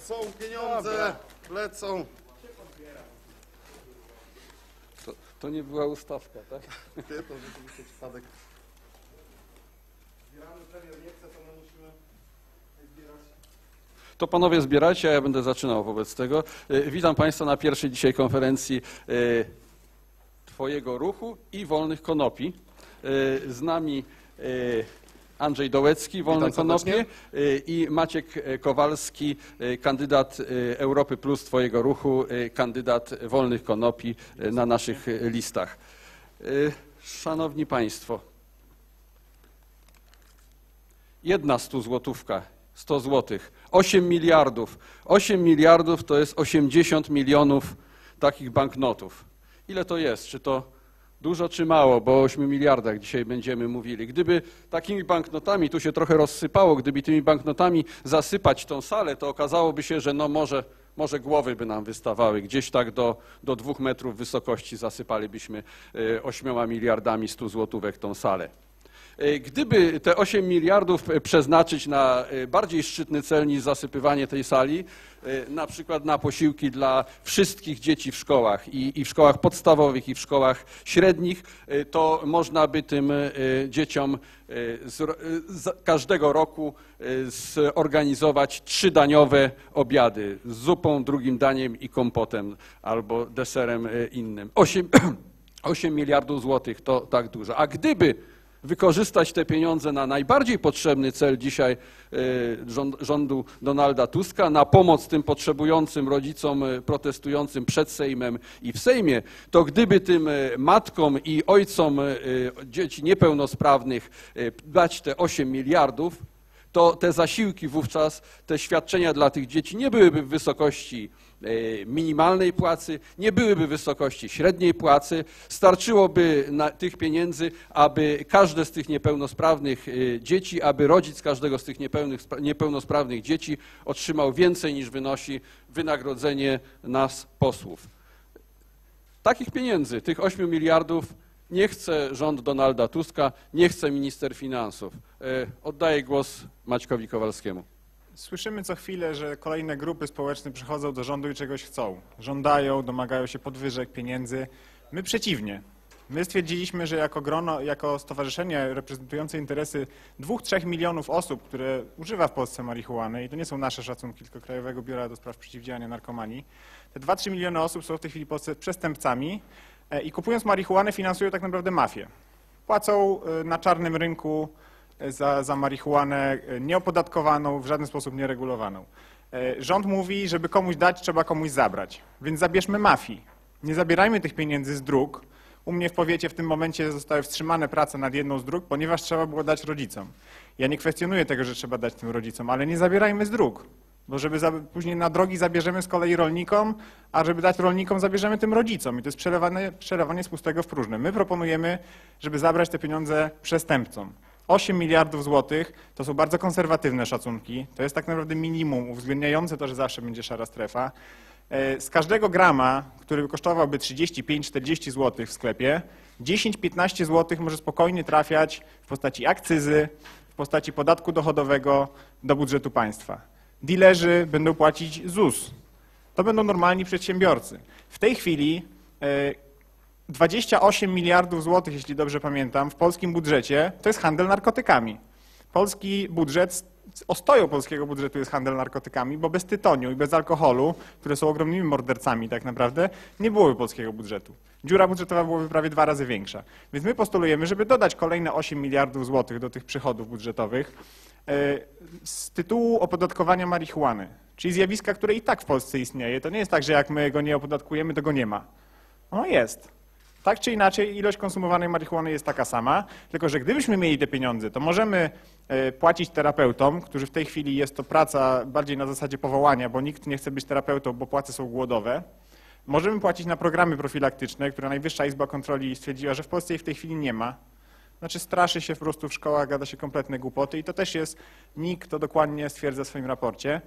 Są pieniądze, lecą. To, to nie była ustawka, tak? Ty, to rzeczywiście przypadek. Zbieramy, premier nie chce, to my musimy zbierać. To panowie zbierajcie, a ja będę zaczynał wobec tego. E, Witam Państwa na pierwszej dzisiaj konferencji e, Twojego ruchu i wolnych konopi. E, Z nami Andrzej Dołecki, Wolne Witam serdecznie. Konopie e, i Maciek e, Kowalski, e, kandydat Europy Plus Twojego ruchu, kandydat Wolnych Konopi na naszych listach. Szanowni Państwo, jedna 100 złotówka, 100 złotych, 8 miliardów. 8 miliardów to jest 80 milionów takich banknotów. Ile to jest? Czy to dużo czy mało? Bo o 8 miliardach dzisiaj będziemy mówili. Gdyby takimi banknotami, tu się trochę rozsypało, gdyby tymi banknotami zasypać tą salę, to okazałoby się, że no może, może głowy by nam wystawały. Gdzieś tak do, do dwóch metrów wysokości zasypalibyśmy 8 miliardami 100 złotówek tą salę. E, Gdyby te 8 miliardów e, przeznaczyć na e, bardziej szczytny cel niż zasypywanie tej sali, na przykład na posiłki dla wszystkich dzieci w szkołach i, i w szkołach podstawowych i w szkołach średnich, to można by tym dzieciom e, za- każdego roku zorganizować trzydaniowe obiady z zupą, drugim daniem i kompotem albo deserem innym. 8, 8 miliardów złotych to tak dużo. A gdyby wykorzystać te pieniądze na najbardziej potrzebny cel dzisiaj e, rząd, rządu Donalda Tuska, na pomoc tym potrzebującym rodzicom e, protestującym przed Sejmem i w Sejmie, to gdyby tym e, matkom i ojcom dzieci niepełnosprawnych dać te 8 miliardów, to te zasiłki wówczas, te świadczenia dla tych dzieci nie byłyby w wysokości minimalnej płacy, nie byłyby wysokości średniej płacy. Starczyłoby tych pieniędzy, aby każde z tych niepełnosprawnych e, dzieci, aby rodzic każdego z tych niepełnosprawnych dzieci otrzymał więcej niż wynosi wynagrodzenie nas posłów. Takich pieniędzy, tych 8 miliardów nie chce rząd Donalda Tuska, nie chce minister finansów. E, Oddaję głos Maćkowi Kowalskiemu. Słyszymy co chwilę, że kolejne grupy społeczne przychodzą do rządu i czegoś chcą. Żądają, domagają się podwyżek, pieniędzy. My przeciwnie. My stwierdziliśmy, że jako grono, jako stowarzyszenie reprezentujące interesy dwóch, trzech milionów osób, które używa w Polsce marihuany, i to nie są nasze szacunki, tylko Krajowego Biura do Spraw Przeciwdziałania Narkomanii, te 2-3 miliony osób są w tej chwili w Polsce przestępcami e, i kupując marihuanę finansują tak naprawdę mafię. Płacą e, na czarnym rynku za, za marihuanę e, nieopodatkowaną, w żaden sposób nieregulowaną. E, Rząd mówi, żeby komuś dać, trzeba komuś zabrać. Więc zabierzmy mafii. Nie zabierajmy tych pieniędzy z dróg. U mnie w powiecie w tym momencie zostały wstrzymane prace nad jedną z dróg, ponieważ trzeba było dać rodzicom. Ja nie kwestionuję tego, że trzeba dać tym rodzicom, ale nie zabierajmy z dróg. Bo żeby za, później na drogi zabierzemy z kolei rolnikom, a żeby dać rolnikom, zabierzemy tym rodzicom. I to jest przelewanie, przelewanie z pustego w próżne. My proponujemy, żeby zabrać te pieniądze przestępcom. 8 miliardów złotych to są bardzo konserwatywne szacunki. To jest tak naprawdę minimum uwzględniające to, że zawsze będzie szara strefa. E, Z każdego grama, który kosztowałby 35-40 zł w sklepie, 10-15 zł może spokojnie trafiać w postaci akcyzy, w postaci podatku dochodowego do budżetu państwa. Dilerzy będą płacić ZUS. To będą normalni przedsiębiorcy. W tej chwili e, 28 miliardów złotych, jeśli dobrze pamiętam, w polskim budżecie to jest handel narkotykami. Polski budżet, ostoją polskiego budżetu jest handel narkotykami, bo bez tytoniu i bez alkoholu, które są ogromnymi mordercami tak naprawdę, nie byłoby polskiego budżetu. Dziura budżetowa byłaby prawie dwa razy większa. Więc my postulujemy, żeby dodać kolejne 8 miliardów złotych do tych przychodów budżetowych e, z tytułu opodatkowania marihuany, czyli zjawiska, które i tak w Polsce istnieje. To nie jest tak, że jak my go nie opodatkujemy, to go nie ma. Ono jest. Tak czy inaczej, ilość konsumowanej marihuany jest taka sama, tylko że gdybyśmy mieli te pieniądze, to możemy e, płacić terapeutom, którzy w tej chwili jest to praca bardziej na zasadzie powołania, bo nikt nie chce być terapeutą, bo płace są głodowe. Możemy płacić na programy profilaktyczne, które Najwyższa Izba Kontroli stwierdziła, że w Polsce ich w tej chwili nie ma. Znaczy straszy się po prostu w szkołach, gada się kompletne głupoty i to też jest, NIK to dokładnie stwierdza w swoim raporcie.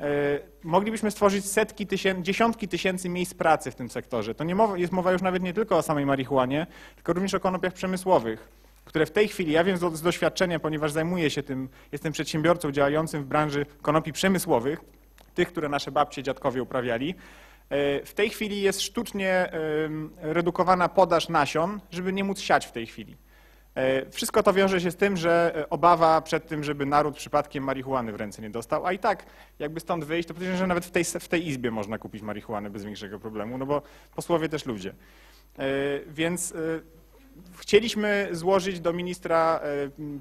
E, moglibyśmy stworzyć setki tysięcy, dziesiątki tysięcy miejsc pracy w tym sektorze. To nie mowa, jest mowa już nawet nie tylko o samej marihuanie, tylko również o konopiach przemysłowych, które w tej chwili, ja wiem z, doświadczenia, ponieważ zajmuję się tym, jestem przedsiębiorcą działającym w branży konopi przemysłowych, tych, które nasze babcie, dziadkowie uprawiali. E, W tej chwili jest sztucznie redukowana podaż nasion, żeby nie móc siać w tej chwili. E, Wszystko to wiąże się z tym, że e, obawa przed tym, żeby naród przypadkiem marihuany w ręce nie dostał, a i tak jakby stąd wyjść, to podejrzewam, że nawet w tej, w tej izbie można kupić marihuanę bez większego problemu, no bo posłowie też ludzie. E, Więc chcieliśmy złożyć do ministra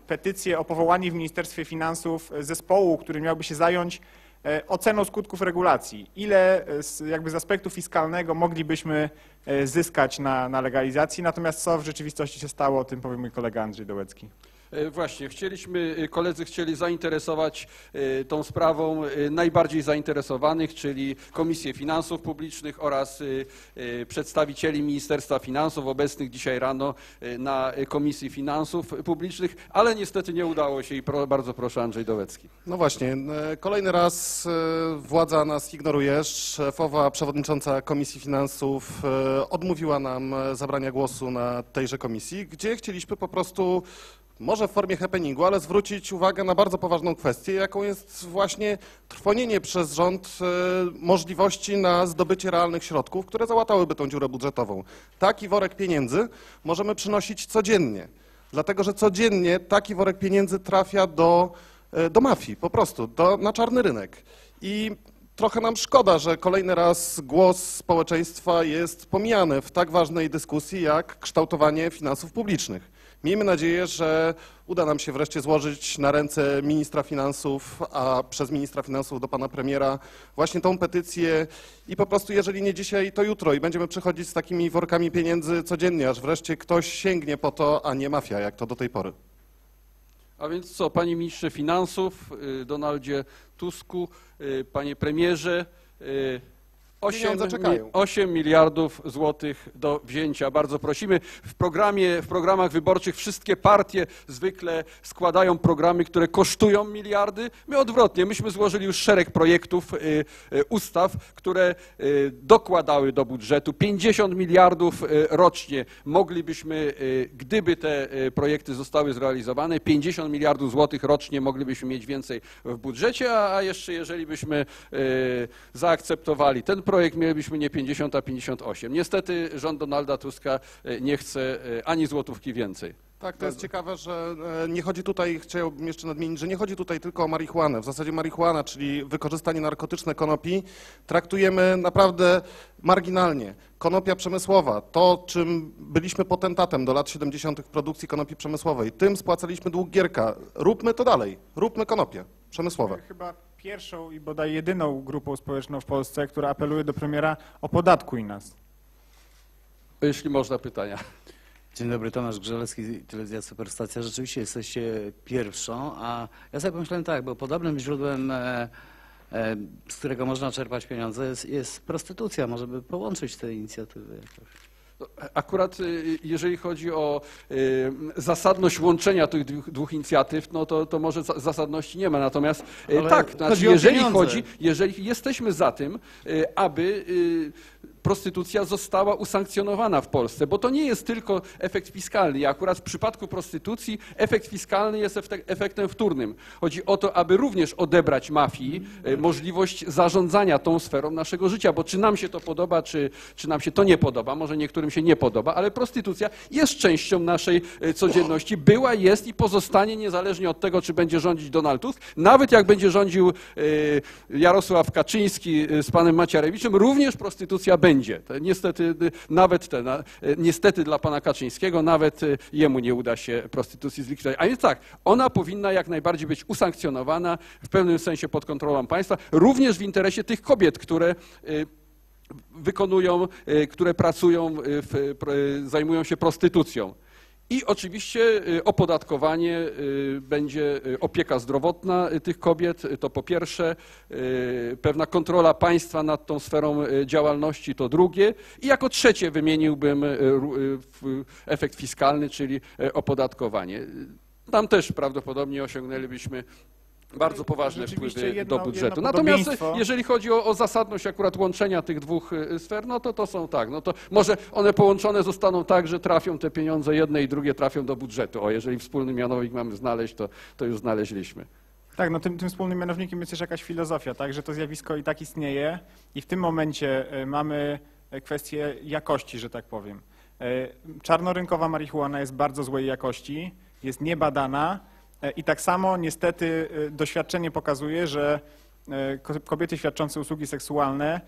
petycję o powołanie w Ministerstwie Finansów zespołu, który miałby się zająć oceną skutków regulacji. Ile e, z, jakby z aspektu fiskalnego moglibyśmy e, zyskać na, na legalizacji, natomiast co w rzeczywistości się stało, o tym powie mój kolega Andrzej Dołecki. E, Właśnie, chcieliśmy, e, koledzy chcieli zainteresować e, tą sprawą najbardziej zainteresowanych, czyli Komisję Finansów Publicznych oraz przedstawicieli Ministerstwa Finansów obecnych dzisiaj rano na Komisji Finansów Publicznych, ale niestety nie udało się i bardzo proszę Andrzej Dołecki. No właśnie, kolejny raz władza nas ignoruje. Szefowa przewodnicząca Komisji Finansów odmówiła nam zabrania głosu na tejże komisji, gdzie chcieliśmy po prostu, może w formie happeningu, ale zwrócić uwagę na bardzo poważną kwestię, jaką jest właśnie trwonienie przez rząd e, możliwości na zdobycie realnych środków, które załatałyby tą dziurę budżetową. Taki worek pieniędzy możemy przynosić codziennie, dlatego że codziennie taki worek pieniędzy trafia do e, do mafii, po prostu, do, na czarny rynek. I trochę nam szkoda, że kolejny raz głos społeczeństwa jest pomijany w tak ważnej dyskusji jak kształtowanie finansów publicznych. Miejmy nadzieję, że uda nam się wreszcie złożyć na ręce ministra finansów, a przez ministra finansów do pana premiera właśnie tą petycję i po prostu jeżeli nie dzisiaj, to jutro i będziemy przychodzić z takimi workami pieniędzy codziennie, aż wreszcie ktoś sięgnie po to, a nie mafia, jak to do tej pory. A więc co, panie ministrze finansów, y, Donaldzie Tusku, y, panie premierze, y, 8, Pieniądze czekają. 8 miliardów złotych do wzięcia. Bardzo prosimy. W programie, w programach wyborczych wszystkie partie zwykle składają programy, które kosztują miliardy. My odwrotnie, myśmy złożyli już szereg projektów, y, y, ustaw, które y, dokładały do budżetu 50 miliardów rocznie. Moglibyśmy, gdyby te projekty zostały zrealizowane, 50 miliardów złotych rocznie moglibyśmy mieć więcej w budżecie, a, jeszcze jeżeli byśmy zaakceptowali ten projekt, mielibyśmy nie 50, a 58. Niestety rząd Donalda Tuska y, nie chce y, ani złotówki więcej. Tak, to jest ciekawe, że e, nie chodzi tutaj, chciałbym jeszcze nadmienić, że nie chodzi tutaj tylko o marihuanę. W zasadzie marihuana, czyli wykorzystanie narkotyczne konopi, traktujemy naprawdę marginalnie. Konopia przemysłowa, to czym byliśmy potentatem do lat 70. w produkcji konopi przemysłowej, tym spłacaliśmy dług Gierka. Róbmy to dalej, róbmy konopie przemysłowe. Chyba pierwszą i bodaj jedyną grupą społeczną w Polsce, która apeluje do premiera o podatkuj nas. Jeśli można pytania. Dzień dobry, Tomasz Grzelecki, Telewizja Superstacja. Rzeczywiście jesteście pierwszą, a ja sobie pomyślałem tak, bo podobnym źródłem, e, e, z którego można czerpać pieniądze jest, jest prostytucja. Może by połączyć te inicjatywy jakoś. Akurat y, jeżeli chodzi o y, zasadność łączenia tych dwóch, inicjatyw, no to, to może za- zasadności nie ma. Natomiast y, Ale tak, znaczy, chodzi jeżeli chodzi, jeżeli jesteśmy za tym, aby prostytucja została usankcjonowana w Polsce, bo to nie jest tylko efekt fiskalny. I Akurat w przypadku prostytucji efekt fiskalny jest efek- efektem wtórnym. Chodzi o to, aby również odebrać mafii y, możliwość zarządzania tą sferą naszego życia, bo czy nam się to podoba, czy, czy nam się to nie podoba, może niektórym się nie podoba, ale prostytucja jest częścią naszej y, codzienności, była, jest i pozostanie niezależnie od tego, czy będzie rządzić Donald Tusk, nawet jak będzie rządził y, Jarosław Kaczyński z panem Macierewiczem, również prostytucja będzie. To niestety nawet te, na, y, niestety dla pana Kaczyńskiego, nawet y, jemu nie uda się prostytucji zlikwidować. A więc tak, ona powinna jak najbardziej być usankcjonowana, w pewnym sensie pod kontrolą państwa, również w interesie tych kobiet, które y, wykonują, y, które pracują, w, zajmują się prostytucją. I oczywiście y, opodatkowanie y, będzie y, opieka zdrowotna tych kobiet, to po pierwsze, pewna kontrola państwa nad tą sferą działalności to drugie. I jako trzecie wymieniłbym efekt fiskalny, czyli opodatkowanie. Tam też prawdopodobnie osiągnęlibyśmy bardzo poważne wpływy jedno- do budżetu. Natomiast podobieństwo- jeżeli chodzi o, o zasadność akurat łączenia tych dwóch y, sfer, no to to są tak, no to może one połączone zostaną tak, że trafią te pieniądze jedne i drugie trafią do budżetu. O, jeżeli wspólny mianownik mamy znaleźć, to, to już znaleźliśmy. Tak, no tym, tym wspólnym mianownikiem jest też jakaś filozofia, tak, że to zjawisko i tak istnieje i w tym momencie e, mamy e, kwestię jakości, że tak powiem. E, Czarnorynkowa marihuana jest bardzo złej jakości, jest niebadana e, i tak samo niestety e, doświadczenie pokazuje, że e, ko- kobiety świadczące usługi seksualne e,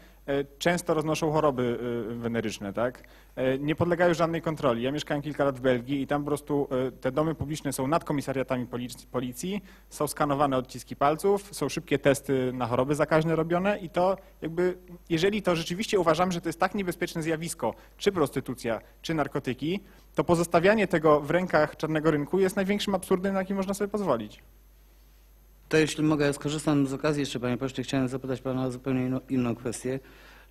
często roznoszą choroby e, weneryczne, tak? E, Nie podlegają żadnej kontroli. Ja mieszkałem kilka lat w Belgii i tam po prostu e, te domy publiczne są nad komisariatami polic- policji, są skanowane odciski palców, są szybkie testy na choroby zakaźne robione i to jakby, jeżeli to rzeczywiście uważamy, że to jest tak niebezpieczne zjawisko, czy prostytucja, czy narkotyki, to pozostawianie tego w rękach czarnego rynku jest największym absurdem, na jaki można sobie pozwolić. To jeśli mogę, skorzystam z okazji jeszcze, panie pośle, chciałem zapytać pana o zupełnie inną, kwestię.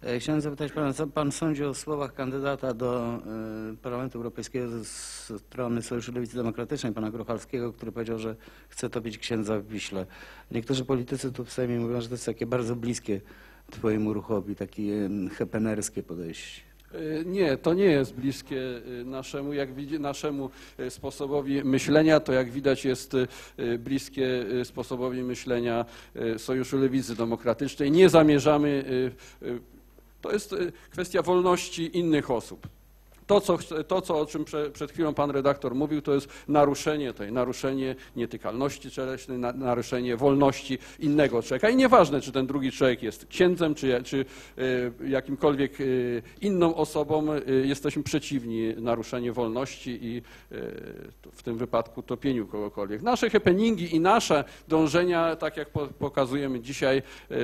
E, Chciałem zapytać pana, co pan sądzi o słowach kandydata do e, Parlamentu Europejskiego ze strony Sojuszu Lewicy Demokratycznej, pana Gruchalskiego, który powiedział, że chce topić księdza w Wiśle. Niektórzy politycy tu w Sejmie mówią, że to jest takie bardzo bliskie twojemu ruchowi, takie hepenerskie podejście. Y, Nie, to nie jest bliskie y, naszemu, jak widzi, naszemu y, sposobowi myślenia. To jak widać jest bliskie sposobowi myślenia Sojuszu Lewicy Demokratycznej. Nie zamierzamy, to jest kwestia wolności innych osób. To, co, to co, o czym prze, przed chwilą pan redaktor mówił, to jest naruszenie tej, naruszenie nietykalności cielesnej, na, naruszenie wolności innego człowieka. I nieważne, czy ten drugi człowiek jest księdzem, czy, czy y, jakimkolwiek y, inną osobą, y, jesteśmy przeciwni naruszeniu wolności i w tym wypadku topieniu kogokolwiek. Nasze happeningi i nasze dążenia, tak jak po, pokazujemy dzisiaj,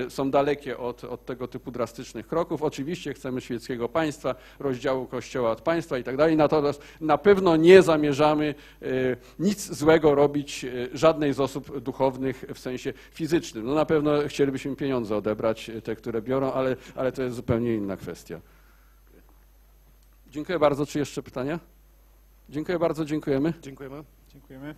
są dalekie od, od tego typu drastycznych kroków. Oczywiście chcemy świeckiego państwa, rozdziału Kościoła od państwa i tak dalej, natomiast na pewno nie zamierzamy y, nic złego robić y, żadnej z osób duchownych w sensie fizycznym. No na pewno chcielibyśmy pieniądze odebrać, y, te, które biorą, ale, ale to jest zupełnie inna kwestia. Dziękuję bardzo. Czy jeszcze pytania? Dziękuję bardzo, dziękujemy. Dziękujemy. Dziękujemy.